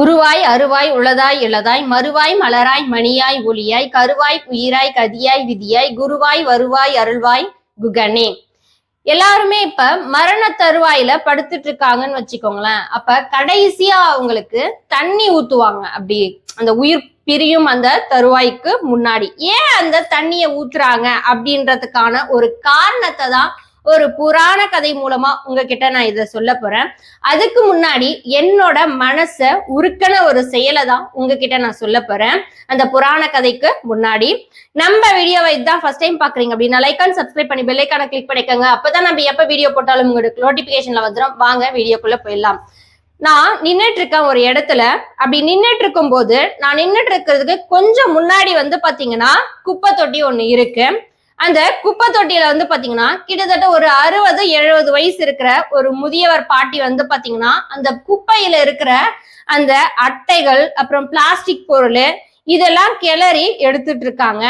உருவாய் அருவாய் உளதாய் இளதாய் மறுவாய் மலராய் மணியாய் ஒளியாய் கருவாய் உயிராய் கதியாய் விதியாய் குருவாய் வருவாய் அருள்வாய் குகனே. எல்லாருமே இப்ப மரண தருவாயில படுத்துட்டு இருக்காங்கன்னு வச்சுக்கோங்களேன். அப்ப கடைசியா அவங்களுக்கு தண்ணி ஊத்துவாங்க. அப்படி அந்த உயிர் பிரியும் அந்த தருவாய்க்கு முன்னாடி. ஏன் அந்த தண்ணியை ஊத்துறாங்க அப்படின்றதுக்கான ஒரு காரணத்தை தான் ஒரு புராண கதை மூலமா உங்ககிட்ட நான் இதை சொல்ல போறேன். அதுக்கு முன்னாடி என்னோட மனச உருக்கன ஒரு செயலை தான் உங்ககிட்ட நான் சொல்ல போறேன். அந்த புராண கதைக்கு முன்னாடி. நம்ம வீடியோவை இதுதான் ஃபர்ஸ்ட் டைம் பாக்குறீங்க அப்படின்னா லைக் அண்ட் சப்ஸ்கிரைப் பண்ணி பெல்லைக்கான கிளிக் பண்ணிக்கோங்க. அப்பதான் நம்ம எப்ப வீடியோ போட்டாலும் உங்களுக்கு நோட்டிபிகேஷன்ல வந்துடும் வாங்க வீடியோக்குள்ள போயிடலாம். நான் நின்றுட்டு இருக்கேன் ஒரு இடத்துல. அப்படி நின்றுட்டுருக்கும் போது நான் நின்றுட்டு இருக்கிறதுக்கு கொஞ்சம் முன்னாடி வந்து பாத்தீங்கன்னா குப்பை தொட்டி ஒண்ணு இருக்கு. அந்த குப்பை தொட்டியில வந்து பாத்தீங்கன்னா கிட்டத்தட்ட ஒரு அறுபது எழுபது வயசு இருக்கிற ஒரு முதியவர் பாட்டி வந்து பாத்தீங்கன்னா அந்த குப்பையில இருக்கிற அந்த அட்டைகள் அப்புறம் பிளாஸ்டிக் பொருள் இதெல்லாம் கிளறி எடுத்துட்டு இருக்காங்க.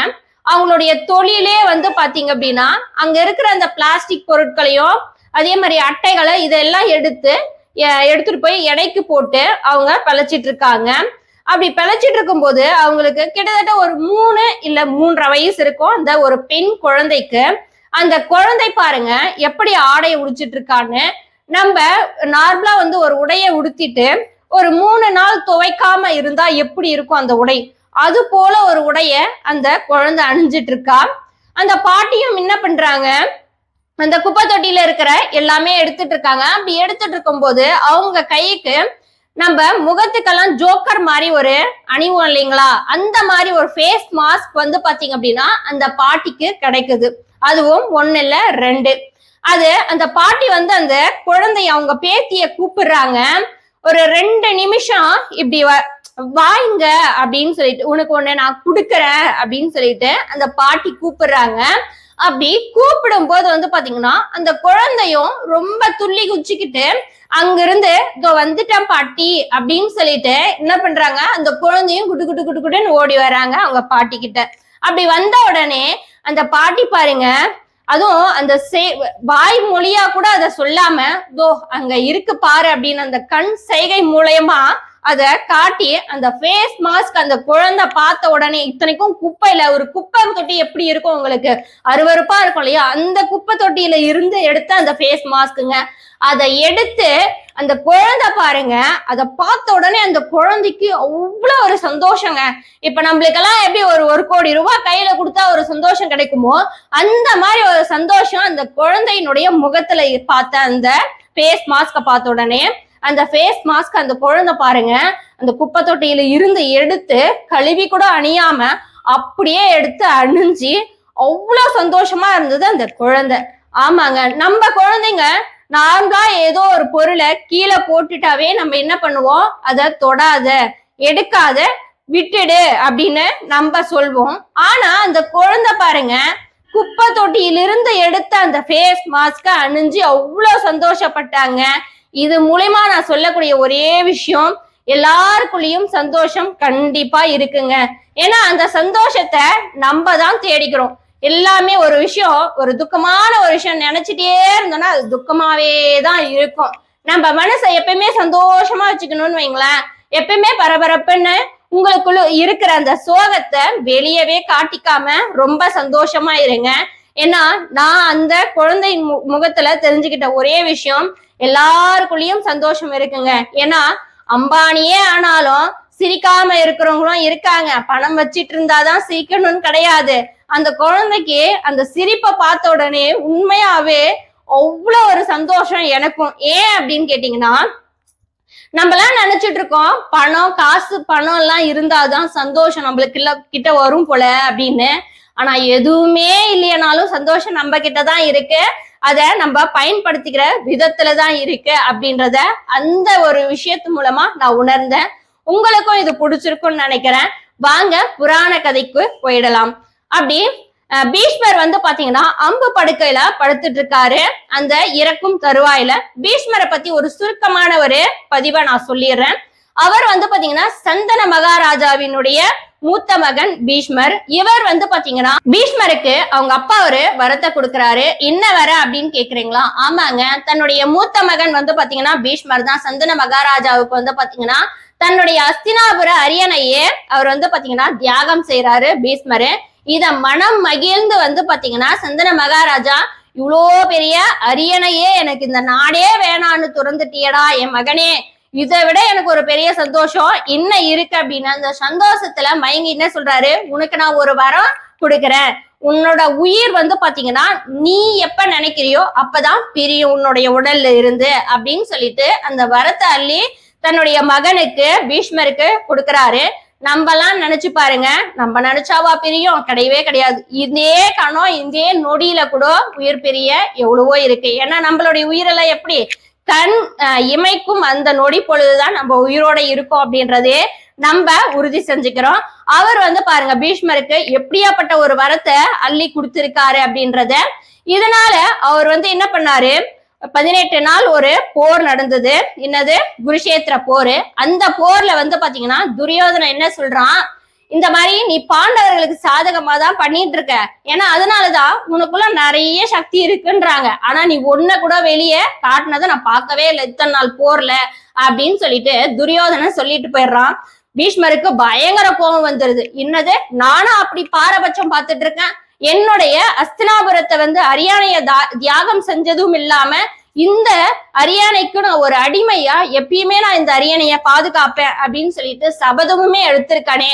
அவங்களுடைய தொழிலே வந்து பாத்தீங்க அப்படின்னா அங்க இருக்கிற அந்த பிளாஸ்டிக் பொருட்களையும் அதே மாதிரி அட்டைகளை இதெல்லாம் எடுத்து எடுத்துட்டு போய் எடைக்கு போட்டு அவங்க பழச்சிட்டு இருக்காங்க. அப்படி பிழைச்சிட்டு இருக்கும்போது அவங்களுக்கு கிட்டத்தட்ட ஒரு மூணு இல்ல மூன்றரை வயசு இருக்கும். அந்த ஒரு பெண் குழந்தைக்கு அந்த குழந்தை பாருங்க எப்படி ஆடையை உடிச்சிட்டு இருக்கான்னு நம்ம நார்மலா வந்து ஒரு உடையை உடுத்திட்டு ஒரு மூணு நாள் துவைக்காம இருந்தா எப்படி இருக்கும் அந்த உடை? அது போல ஒரு உடைய அந்த குழந்தை அணிஞ்சிட்டு இருக்கா. அந்த பாட்டியும் என்ன பண்றாங்க அந்த குப்பை தொட்டியில இருக்கிற எல்லாமே எடுத்துட்டு இருக்காங்க. அப்படி எடுத்துட்டு இருக்கும்போது அவங்க கைக்கு நம்ம முகத்துக்கெல்லாம் ஜோக்கர் மாதிரி ஒரு அணிவோம் இல்லைங்களா? அந்த மாதிரி ஒரு ஃபேஸ் மாஸ்க் வந்து பாத்தீங்க அப்படின்னா அந்த பாட்டிக்கு கிடைக்குது. அதுவும் ஒன்னு இல்ல ரெண்டு. அது அந்த பாட்டி வந்து அந்த குழந்தைய அவங்க பேத்திய கூப்பிடுறாங்க. ஒரு ரெண்டு நிமிஷம் இப்படி வ- வாங்க அப்படின்னு சொல்லிட்டு உனக்கு ஒண்ணு நான் கொடுக்குறேன் அப்படின்னு சொல்லிட்டு அந்த பாட்டி கூப்பிடுறாங்க. அப்படி கூப்பிடும் போது வந்து பாத்தீங்கன்னா அந்த குழந்தையும் ரொம்ப துள்ளி குச்சிக்கிட்டு அங்கிருந்து இதோ வந்துட்டேன் பாட்டி அப்படின்னு சொல்லிட்டு என்ன பண்றாங்க அந்த குழந்தையும் குட்டு குட்டு குட்டு குட்டுன்னு ஓடி வராங்க அவங்க பாட்டி கிட்ட. அப்படி வந்த உடனே அந்த பாட்டி பாருங்க அதுவும் அந்த சே வாய் மொழியா கூட அதை சொல்லாம தோ அங்க இருக்கு பாரு அப்படின்னு அந்த கண் செய்கை மூலயமா அதை காட்டி அந்த ஃபேஸ் மாஸ்க் அந்த குழந்தை பார்த்த உடனே இத்தனைக்கும் குப்பையில ஒரு குப்பை தொட்டி எப்படி இருக்கும் உங்களுக்கு? அருவறுப்பா இருக்கும் இல்லையா? அந்த குப்பை தொட்டியில இருந்து எடுத்த அந்த ஃபேஸ் மாஸ்க்குங்க அதை எடுத்து அந்த குழந்தை பாருங்க. அதை பார்த்த உடனே அந்த குழந்தைக்கு அவ்வளோ ஒரு சந்தோஷங்க. இப்ப நம்மளுக்கெல்லாம் எப்படி ஒரு ஒரு கோடி ரூபாய் கையில கொடுத்தா ஒரு சந்தோஷம் கிடைக்குமோ அந்த மாதிரி ஒரு சந்தோஷம் அந்த குழந்தையினுடைய முகத்துல பார்த்த அந்த ஃபேஸ் மாஸ்க பார்த்த உடனே அந்த ஃபேஸ் மாஸ்க் அந்த குழந்தை பாருங்க அந்த குப்பை தொட்டியில இருந்து எடுத்து கழுவி கூட அணியாம அப்படியே எடுத்து அணிஞ்சு அவ்வளோ சந்தோஷமா இருந்தது அந்த குழந்தை. ஆமாங்க. நம்ம குழந்தைங்க நார்மலா ஏதோ ஒரு பொருளை கீழே போட்டுட்டாவே நம்ம என்ன பண்ணுவோம்? அதை தொடாத எடுக்காத விட்டுடு அப்படின்னு நம்ம சொல்வோம். ஆனா அந்த குழந்தை பாருங்க குப்பை தொட்டியிலிருந்து எடுத்த அந்த ஃபேஸ் மாஸ்க அணிஞ்சு அவ்வளோ சந்தோஷப்பட்டாங்க. இது மூலயமா நான் சொல்லக்கூடிய ஒரே விஷயம் எல்லாருக்குள்ளேயும் சந்தோஷம் கண்டிப்பா இருக்குங்க. ஏன்னா அந்த சந்தோஷத்தை நம்ம தான் தேடிக்கிறோம். எல்லாமே ஒரு விஷயம் ஒரு துக்கமான ஒரு விஷயம் நினைச்சிட்டே இருந்தோம்னா அது துக்கமாவே தான் இருக்கும். நம்ம மனசை எப்பயுமே சந்தோஷமா வச்சுக்கணும்னு வைங்களேன். எப்பயுமே பரபரப்புன்னு உங்களுக்குள்ள இருக்கிற அந்த சோகத்தை வெளியவே காட்டிக்காம ரொம்ப சந்தோஷமா இருங்க. ஏன்னா நான் அந்த குழந்தையின் மு- முகத்துல தெரிஞ்சுக்கிட்ட ஒரே விஷயம் எல்லாருக்குள்ளேயும் சந்தோஷம் இருக்குங்க. ஏன்னா அம்பானியே ஆனாலும் சிரிக்காம இருக்கிறவங்களும் இருக்காங்க. பணம் வச்சிட்டு இருந்தாதான் சிரிக்கணும்னு கிடையாது. அந்த குழந்தைக்கு அந்த சிரிப்பை பார்த்த உடனே உண்மையாவே அவ்வளோ ஒரு சந்தோஷம் எனக்கும். ஏன் அப்படின்னு கேட்டீங்கன்னா நம்மளாம் நினைச்சிட்டு இருக்கோம் பணம் காசு பணம் எல்லாம் இருந்தாதான் சந்தோஷம் நம்மளுக்கு கிட்ட வரும் போல அப்படின்னு. ஆனா எதுவுமே இல்லையனாலும் சந்தோஷம் நம்ம கிட்ட தான் இருக்கு. அதை நம்ம பயன்படுத்திக்கிற விதத்துல தான் இருக்கு அப்படின்றத அந்த ஒரு விஷயத்து மூலமா நான் உணர்ந்தேன். உங்களுக்கும் இது பிடிச்சிருக்கும்னு நினைக்கிறேன். வாங்க புராண கதைக்கு போயிடலாம். அப்படி பீஷ்மர் வந்து பாத்தீங்கன்னா அம்பு படுக்கையில படுத்துட்டு இருக்காரு. அந்த இறக்கும் தருவாயில பீஷ்மரை பத்தி ஒரு சுருக்கமான ஒரு பதிவை நான் சொல்லிடுறேன். அவர் வந்து பாத்தீங்கன்னா சந்தன மகாராஜாவினுடைய மூத்த மகன் பீஷ்மர். இவர் வந்து பாத்தீங்கன்னா பீஷ்மருக்கு அவங்க அப்பா ஒரு வரத்தை கொடுக்கறாரு. என்ன வர அப்படின்னு கேக்குறீங்களா? ஆமாங்க. தன்னுடைய மூத்த மகன் வந்து பாத்தீங்கன்னா பீஷ்மர் தான். சந்தன மகாராஜாவுக்கு வந்து பாத்தீங்கன்னா தன்னுடைய அஸ்தினாபுர அரியணையே அவர் வந்து பாத்தீங்கன்னா தியாகம் செய்யறாரு பீஷ்மரு. இத மனம் மகிழ்ந்து வந்து பாத்தீங்கன்னா சந்தன மகாராஜா இவ்வளோ பெரிய அரியணையே எனக்கு இந்த நாடே வேணான்னு துறந்துட்டியடா என் மகனே. இதை விட எனக்கு ஒரு பெரிய சந்தோஷம் என்ன இருக்கு அப்படின்னா அந்த சந்தோஷத்துல மயங்கி என்ன சொல்றாரு? உனக்கு நான் ஒரு வரம் கொடுக்குறேன். உன்னோட உயிர் வந்து பாத்தீங்கன்னா நீ எப்ப நினைக்கிறியோ அப்பதான் பிரியும் உன்னுடைய உடல்ல இருந்து அப்படின்னு சொல்லிட்டு அந்த வரத்தை அள்ளி தன்னுடைய மகனுக்கு பீஷ்மருக்கு கொடுக்குறாரு. நம்மலாம் நினைச்சு பாருங்க நம்ம நினைச்சாவா பிரியும்? கிடையவே கிடையாது. இதே கணம் இதே நொடியில கூட உயிர் பிரிய எவ்வளவோ இருக்கு. ஏன்னா நம்மளுடைய உயிரெல்லாம் எப்படி? கண் இமைக்கும் அந்த நொடி பொழுதுதான் நம்ம உயிரோட இருக்கோம் அப்படின்றதே நம்ம உறுதி செஞ்சுக்கிறோம். அவர் வந்து பாருங்க பீஷ்மருக்கு எப்படியாப்பட்ட ஒரு வரத்தை அள்ளி கொடுத்திருக்காரு அப்படின்றத இதனால அவர் வந்து என்ன பண்ணாரு? பதினெட்டு நாள் ஒரு போர் நடந்தது. என்னது? குருஷேத்திர போர். அந்த போர்ல வந்து பாத்தீங்கன்னா துரியோதனை என்ன சொல்றான்? இந்த மாதிரி நீ பாண்டவர்களுக்கு சாதகமா தான் பண்ணிட்டு இருக்க ஏன்னா அதனாலதான் உனக்குள்ள நிறைய சக்தி இருக்குன்றாங்க. ஆனா நீ ஒன்ன கூட வெளியே காட்டினதை நான் பார்க்கவே இல்லை. இத்தனை நாள் போர்ல அப்படின்னு சொல்லிட்டு துரியோதனன் சொல்லிட்டு போயிடுறான். பீஷ்மருக்கு பயங்கர கோபம் வந்துருது. என்னது? நானும் அப்படி பாரபட்சம் பார்த்துட்டு இருக்கேன். என்னுடைய அஸ்தினாபுரத்தை வந்து அரியணைய தா- தியாகம் செஞ்சதும் இல்லாம இந்த அரியணைக்கு நான் ஒரு அடிமையா எப்பயுமே நான் இந்த அரியணைய பாதுகாப்பேன் அப்படின்னு சொல்லிட்டு சபதமுமே எடுத்திருக்கானே.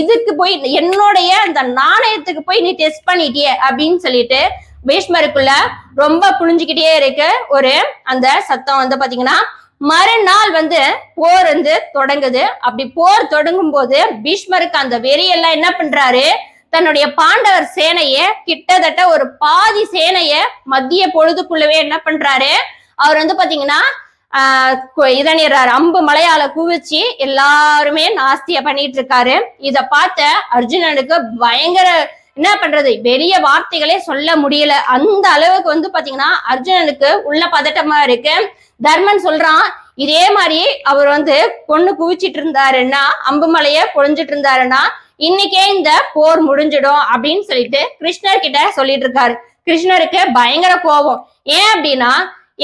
இதுக்கு போய் என்னுடைய அந்த நாணயத்துக்கு போய் நீ டெஸ்ட் பண்ணிட்டியே அப்படின்னு சொல்லிட்டு பீஷ்மருக்குள்ள ரொம்ப புழிஞ்சுக்கிட்டே இருக்கு ஒரு அந்த சத்தம் வந்து பாத்தீங்கன்னா மறுநாள் வந்து போர் வந்து தொடங்குது. அப்படி போர் தொடங்கும் போது பீஷ்மருக்கு அந்த வெறியெல்லாம் என்ன பண்றாரு? தன்னுடைய பாண்டவர் சேனைய கிட்டத்தட்ட ஒரு பாதி சேனைய மத்திய பொழுதுக்குள்ளவே என்ன பண்றாரு? அவர் வந்து பாத்தீங்கன்னா ஆஹ் கு- அம்பு மலையால குவிச்சு எல்லாருமே நாஸ்திய பண்ணிட்டு இருக்காரு இத பார்த்த அர்ஜுனனுக்கு பயங்கர என்ன பண்றது? வெளிய வார்த்தைகளே சொல்ல முடியல. அந்த அளவுக்கு வந்து பாத்தீங்கன்னா அர்ஜுனனுக்கு உள்ள பதட்டமா இருக்கு. தர்மன் சொல்றான் இதே மாதிரி அவர் வந்து பொண்ணு குவிச்சிட்டு இருந்தாருன்னா அம்புமலைய பொழிஞ்சிட்டு இருந்தாருன்னா இன்னைக்கே இந்த போர் முடிஞ்சிடும் அப்படின்னு சொல்லிட்டு கிருஷ்ணர் கிட்ட சொல்லிட்டு இருக்காரு. கிருஷ்ணருக்கு பயங்கர கோபம். ஏன் அப்படின்னா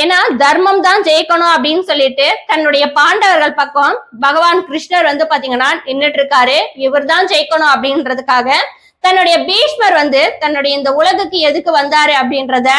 ஏன்னா தர்மம் தான் ஜெயிக்கணும் அப்படின்னு சொல்லிட்டு தன்னுடைய பாண்டவர்கள் பக்கம் பகவான் கிருஷ்ணர் வந்து பாத்தீங்கன்னா நின்றுட்டு இருக்காரு. இவர் தான் ஜெயிக்கணும் அப்படின்றதுக்காக தன்னுடைய பீஷ்மர் வந்து தன்னுடைய இந்த உலகுக்கு எதுக்கு வந்தாரு அப்படின்றத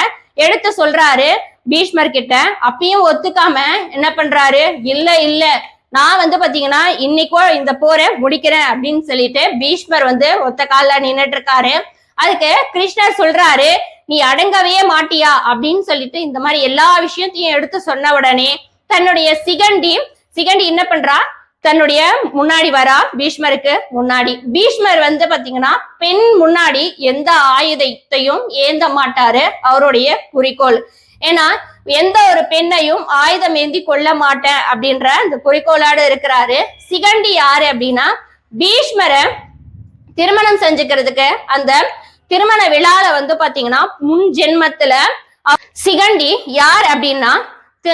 எடுத்து சொல்றாரு. பீஷ்மர் கிட்ட அப்பயும் ஒத்துக்காம என்ன பண்றாரு? இல்ல இல்ல. நான் வந்து பாத்தீங்கன்னா இன்னைக்கோ இந்த போரை முடிக்கிறேன் அப்படின்னு சொல்லிட்டு பீஷ்மர் வந்து ஒத்த கால நின்னுட்டு இருக்காரு அதுக்கு கிருஷ்ணர் சொல்றாரு நீ அடங்கவே மாட்டியா? அப்படின்னு சொல்லிட்டு இந்த மாதிரி எல்லா விஷயத்தையும் எடுத்து சொன்ன உடனே தன்னுடைய சிகண்டி சிகண்டி என்ன பண்றா? தன்னுடைய முன்னாடி வரா பீஷ்மருக்கு முன்னாடி. பீஷ்மர் வந்து பாத்தீங்கன்னா பெண் முன்னாடி எந்த ஆயுதத்தையும் ஏந்த மாட்டாரு அவருடைய குறிக்கோள். ஏன்னா எந்த ஒரு பெண்ணையும் ஆயுதம் ஏந்தி கொள்ள மாட்டேன் அப்படின்ற அந்த குறிக்கோளோடு இருக்கிறாரு. சிகண்டி யாரு அப்படின்னா பீஷ்மரை திருமணம் செஞ்சுக்கிறதுக்கு அந்த திருமண விழால வந்து பாத்தீங்கன்னா முன் ஜென்மத்துல சிகண்டி யார் அப்படின்னா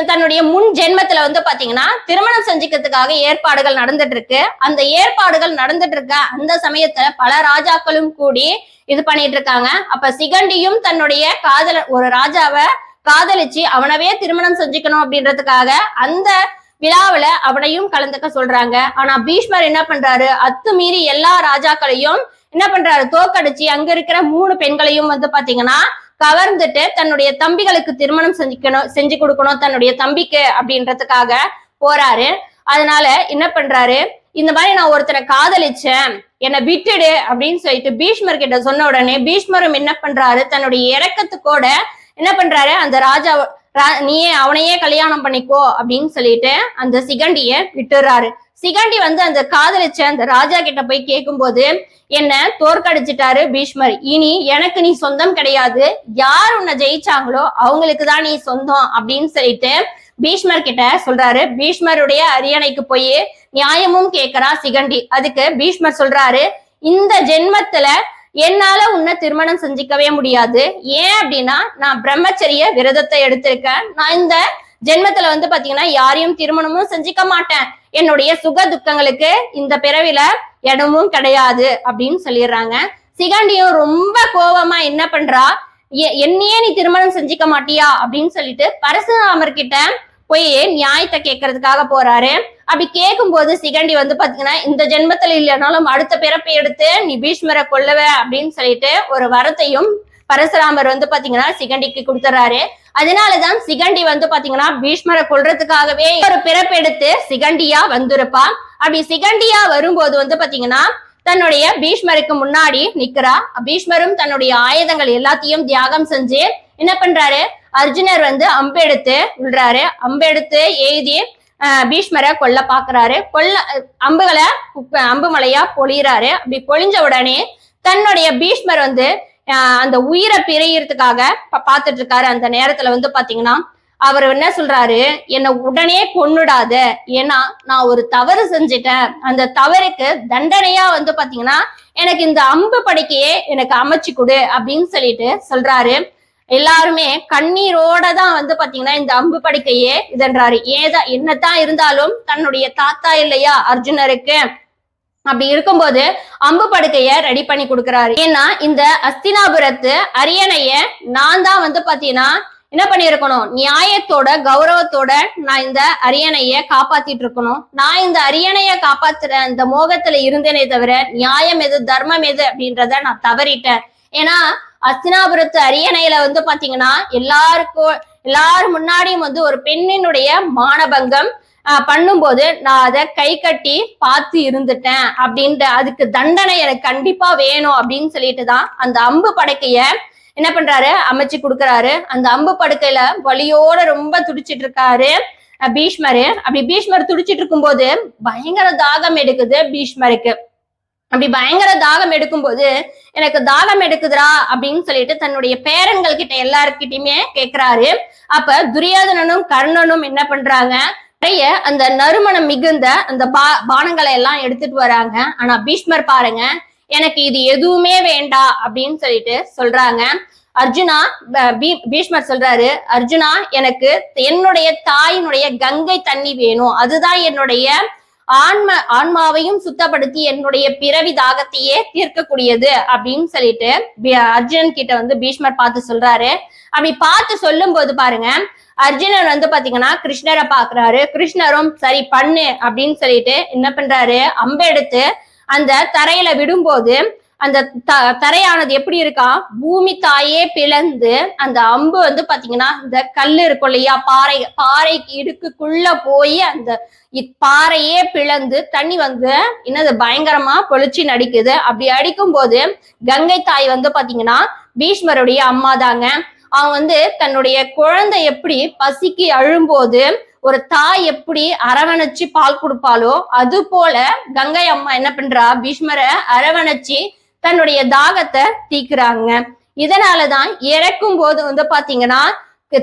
தன்னுடைய முன் ஜென்மத்துல வந்து பாத்தீங்கன்னா திருமணம் செஞ்சுக்கிறதுக்காக ஏற்பாடுகள் நடந்துட்டு இருக்கு அந்த ஏற்பாடுகள் நடந்துட்டு இருக்க அந்த சமயத்துல பல ராஜாக்களும் கூடி இது பண்ணிட்டு இருக்காங்க அப்ப சிகண்டியும் தன்னுடைய காதல ஒரு ராஜாவை காதலிச்சு அவனவே திருமணம் செஞ்சுக்கணும் அப்படின்றதுக்காக அந்த விழாவில அவனையும் கலந்துக்க சொல்றாங்க. ஆனா பீஷ்மர் என்ன பண்றாரு? அத்துமீறி எல்லா ராஜாக்களையும் என்ன பண்றாரு? தோக்கடிச்சு அங்க இருக்கிற மூணு பெண்களையும் வந்து பாத்தீங்கன்னா கவர்ந்துட்டு தன்னுடைய தம்பிகளுக்கு திருமணம் செஞ்சுக்கணும் செஞ்சு கொடுக்கணும் தன்னுடைய தம்பிக்கு அப்படின்றதுக்காக போறாரு. அதனால என்ன பண்றாரு? இந்த மாதிரி நான் ஒருத்தனை காதலிச்சேன் என்னை விட்டுடு அப்படின்னு சொல்லிட்டு பீஷ்மர் கிட்ட சொன்ன உடனே பீஷ்மரும் என்ன பண்றாரு? தன்னுடைய இறக்கத்துக்கோட என்ன பண்றாரு? அந்த ராஜா ரா- நீயே அவனையே கல்யாணம் பண்ணிக்கோ அப்படின்னு சொல்லிட்டு அந்த சிகண்டிய விட்டுறாரு. சிகண்டி வந்து அந்த காதலிச்ச அந்த ராஜா கிட்ட போய் கேட்கும்போது என்ன தோற்கடிச்சிட்டாரு பீஷ்மர். இனி எனக்கு நீ சொந்தம் கிடையாது. யார் உன்னை ஜெயிச்சாங்களோ அவங்களுக்கு தான் நீ சொந்தம் அப்படின்னு சொல்லிட்டு பீஷ்மர் கிட்ட சொல்றாரு. பீஷ்மருடைய அரியணைக்கு போய் நியாயமும் கேக்குறா சிகண்டி. அதுக்கு பீஷ்மர் சொல்றாரு இந்த ஜென்மத்துல என்னால உன்னை திருமணம் செஞ்சுக்கவே முடியாது. ஏன் அப்படின்னா நான் பிரம்மச்சரிய விரதத்தை எடுத்திருக்கேன். நான் இந்த ஜென்மத்துல வந்து பாத்தீங்கன்னா யாரையும் திருமணமும் செஞ்சுக்க மாட்டேன். என்னுடைய சுக துக்கங்களுக்கு இந்த பிறவில இடமும் கிடையாது அப்படின்னு சொல்லிடுறாங்க. சிகண்டியும் ரொம்ப கோபமா என்ன பண்றா? என்னையே நீ திருமணம் செஞ்சுக்க மாட்டியா? அப்படின்னு சொல்லிட்டு பரசுராமர் கிட்ட போய் நியாயத்தை கேட்கறதுக்காக போறாரு. அப்படி கேட்கும்போது சிகண்டி வந்து பாத்தீங்கன்னா இந்த ஜென்மத்துல இல்லைனாலும் அடுத்த பிறப்பை எடுத்து நீ பீஷ்மரை கொல்லவ அப்படின்னு சொல்லிட்டு ஒரு வரத்தையும் பரசுராமர் வந்து பாத்தீங்கன்னா சிகண்டிக்கு கொடுத்துறாரு. அதனாலதான் சிகண்டி வந்து பாத்தீங்கன்னா பீஷ்மரை கொள்றதுக்காகவே ஒரு பிறப்பு எடுத்து சிகண்டியா வந்திருப்பா. அப்படி சிகண்டியா வரும்போது வந்து பாத்தீங்கன்னா தன்னுடைய பீஷ்மருக்கு முன்னாடி நிக்கிறா. பீஷ்மரும் தன்னுடைய ஆயுதங்கள் எல்லாத்தையும் தியாகம் செஞ்சு என்ன பண்றாரு? அர்ஜுனர் வந்து அம்பெடுத்து உள்றாரு விடுறாரு எழுதி பீஷ்மரை கொல்ல பாக்குறாரு. கொல்ல அம்புகளை அம்பு மலையா பொழியிறாரு. அப்படி பொழிஞ்ச உடனே தன்னுடைய பீஷ்மர் வந்து அந்த உயிரை பிரியறதுக்காக பா- பார்த்துட்டு இருக்காரு அந்த நேரத்துல வந்து பாத்தீங்கன்னா அவர் என்ன சொல்றாரு? என்னை உடனே கொன்னுடாத. ஏன்னா நான் ஒரு தவறு செஞ்சிட்டேன். அந்த தவறுக்கு தண்டனையா வந்து பாத்தீங்கன்னா எனக்கு இந்த அம்பு படைக்கையே எனக்கு அமைச்சு கொடு. அப்படின்னு சொல்லிட்டு சொல்றாரு. எல்லாருமே கண்ணீரோட தான் வந்து பாத்தீங்கன்னா இந்த அம்பு படுக்கையே இதன்றாரு. ஏதா என்னத்தான் இருந்தாலும் தன்னுடைய தாத்தா இல்லையா அர்ஜுனருக்கு? அப்படி இருக்கும்போது அம்பு படுக்கைய ரெடி பண்ணி கொடுக்கறாரு. ஏன்னா இந்த அஸ்தினாபுரத்து அரியணைய நான் தான் வந்து பாத்தீங்கன்னா என்ன பண்ணியிருக்கணும்? நியாயத்தோட கௌரவத்தோட நான் இந்த அரியணைய காப்பாத்திட்டு இருக்கணும். நான் இந்த அரியணைய காப்பாத்துற இந்த மோகத்துல இருந்தேனே தவிர நியாயம் எது தர்மம் எது அப்படின்றத நான் தவறிட்டேன். ஏன்னா அஸ்தினாபுரத்து அரியணையில வந்து பாத்தீங்கன்னா எல்லாருக்கும் எல்லாரும் முன்னாடியும் வந்து ஒரு பெண்ணினுடைய மானபங்கம் பண்ணும்போது நான் அதை கை கட்டி பார்த்து இருந்துட்டேன் அப்படின்ட்டு அதுக்கு தண்டனை எனக்கு கண்டிப்பா வேணும் அப்படின்னு சொல்லிட்டு தான் அந்த அம்பு படுக்கைய என்ன பண்றாரு? அமைச்சு கொடுக்குறாரு. அந்த அம்பு படுக்கையில வலியோட ரொம்ப துடிச்சிட்டு இருக்காரு பீஷ்மரு. அப்படி பீஷ்மர் துடிச்சிட்டு இருக்கும்போது பயங்கர தாகம் எடுக்குது பீஷ்மருக்கு. அப்படி பயங்கர தாகம் எடுக்கும்போது எனக்கு தாகம் எடுக்குதுரா அப்படின்னு சொல்லிட்டு தன்னுடைய பேரன்கள் கிட்ட எல்லாருக்கிட்டையுமே கேக்குறாரு. அப்ப துரியோதனனும் கர்ணனும் என்ன பண்றாங்க? நிறைய அந்த நறுமணம் மிகுந்த அந்த பா பானங்களை எல்லாம் எடுத்துட்டு வராங்க. ஆனா பீஷ்மர் பாருங்க எனக்கு இது எதுவுமே வேண்டாம் அப்படின்னு சொல்லிட்டு சொல்றாங்க. அர்ஜுனா பீஷ்மர் சொல்றாரு அர்ஜுனா எனக்கு என்னுடைய தாயினுடைய கங்கை தண்ணி வேணும். அதுதான் என்னுடைய ஆன்ம ஆன்மாவையும் சுத்தப்படுத்தி என்னுடைய பிறவி தாகத்தையே தீர்க்கக்கூடியது அப்படின்னு சொல்லிட்டு அர்ஜுனன் கிட்ட வந்து பீஷ்மர் பார்த்து சொல்றாரு. அப்படி பார்த்து சொல்லும் போது பாருங்க அர்ஜுனன் வந்து பாத்தீங்கன்னா கிருஷ்ணரை பாக்குறாரு கிருஷ்ணரும் சரி பண்ணு அப்படின்னு சொல்லிட்டு என்ன பண்றாரு? அம்பெடுத்து அந்த தரையில விடும்போது அந்த த- தரையானது எப்படி இருக்கா? பூமி தாயே பிளந்து அந்த அம்பு வந்து பாத்தீங்கன்னா இந்த கல் இருக்கும் இல்லையா? பாறை பாறைக்கு இடுக்குக்குள்ள போய் அந்த பாறையே பிளந்து தண்ணி வந்து என்னது பயங்கரமா பொழிச்சு நடிக்குது. அப்படி அடிக்கும் போது கங்கை தாய் வந்து பாத்தீங்கன்னா பீஷ்மருடைய அம்மா தாங்க. அவன் வந்து தன்னுடைய குழந்தை எப்படி பசிக்கு அழும்போது ஒரு தாய் எப்படி அரவணைச்சு பால் கொடுப்பாளோ அது போல கங்கை அம்மா என்ன பண்றா? பீஷ்மரை அரவணைச்சு தன்னுடைய தாகத்தை தீக்குறாங்க. இதனாலதான் இறக்கும் போது வந்து பாத்தீங்கன்னா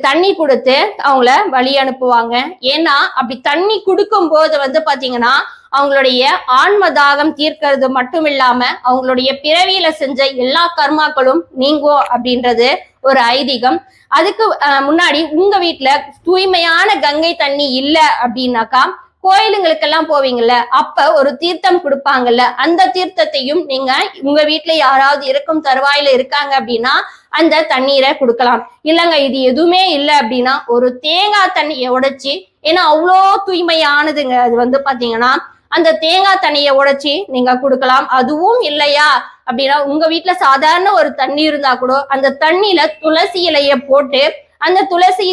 தண்ணி கொடுத்து அவங்கள வழி அனுப்புவாங்க. ஏன்னா அப்படி தண்ணி கொடுக்கும் போது வந்து பாத்தீங்கன்னா அவங்களுடைய ஆன்ம தாகம் தீர்க்கிறது மட்டும் இல்லாம அவங்களுடைய பிறவியில செஞ்ச எல்லா கர்மாக்களும் நீங்கும் அப்படின்றது ஒரு ஐதீகம். அதுக்கு முன்னாடி உங்க வீட்டுல தூய்மையான கங்கை தண்ணி இல்ல அப்படின்னாக்கா கோயிலுங்களுக்கெல்லாம் போவீங்கல்ல அப்ப ஒரு தீர்த்தம் கொடுப்பாங்கல்ல அந்த தீர்த்தத்தையும் நீங்க உங்க வீட்டுல யாராவது இருக்கும் தருவாயில இருக்காங்க அப்படின்னா அந்த தண்ணீரை கொடுக்கலாம். இல்லைங்க இது எதுவுமே இல்லை அப்படின்னா ஒரு தேங்காய் தண்ணியை உடைச்சி ஏன்னா அவ்வளோ தூய்மையானதுங்க. அது வந்து பாத்தீங்கன்னா அந்த தேங்காய் தண்ணியை உடைச்சி நீங்க கொடுக்கலாம். அதுவும் இல்லையா அப்படின்னா உங்க வீட்டுல சாதாரண ஒரு தண்ணி இருந்தா கூட அந்த தண்ணியில துளசி இலைய போட்டு அந்த துளசி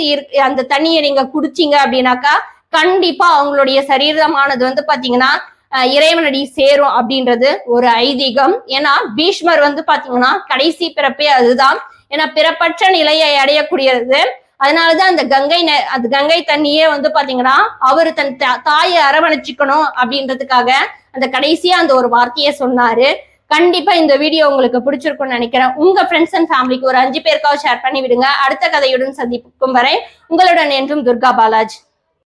அந்த தண்ணியை நீங்க குடிச்சீங்க அப்படின்னாக்கா கண்டிப்பா அவங்களுடைய சரீரமானது வந்து பாத்தீங்கன்னா இறைவனடி சேரும் அப்படின்றது ஒரு ஐதீகம். ஏன்னா பீஷ்மர் வந்து பாத்தீங்கன்னா கடைசி பிறப்பே அதுதான். ஏன்னா பிறப்பற்ற நிலையை அடையக்கூடியது. அதனாலதான் அந்த கங்கை ந- அந்த கங்கை தண்ணியே வந்து பாத்தீங்கன்னா அவரு தன் தா- தாயை அரவணைச்சிக்கணும் அப்படின்றதுக்காக அந்த கடைசியா அந்த ஒரு வார்த்தையை சொன்னாரு. கண்டிப்பா இந்த வீடியோ உங்களுக்கு பிடிச்சிருக்கும்னு நினைக்கிறேன். உங்க ஃப்ரெண்ட்ஸ் அண்ட் ஃபேமிலிக்கு ஒரு அஞ்சு பேருக்காவது ஷேர் பண்ணி விடுங்க அடுத்த கதையுடன் சந்திக்கும் வரை உங்களுடன் என்றும் துர்கா பாலாஜ்.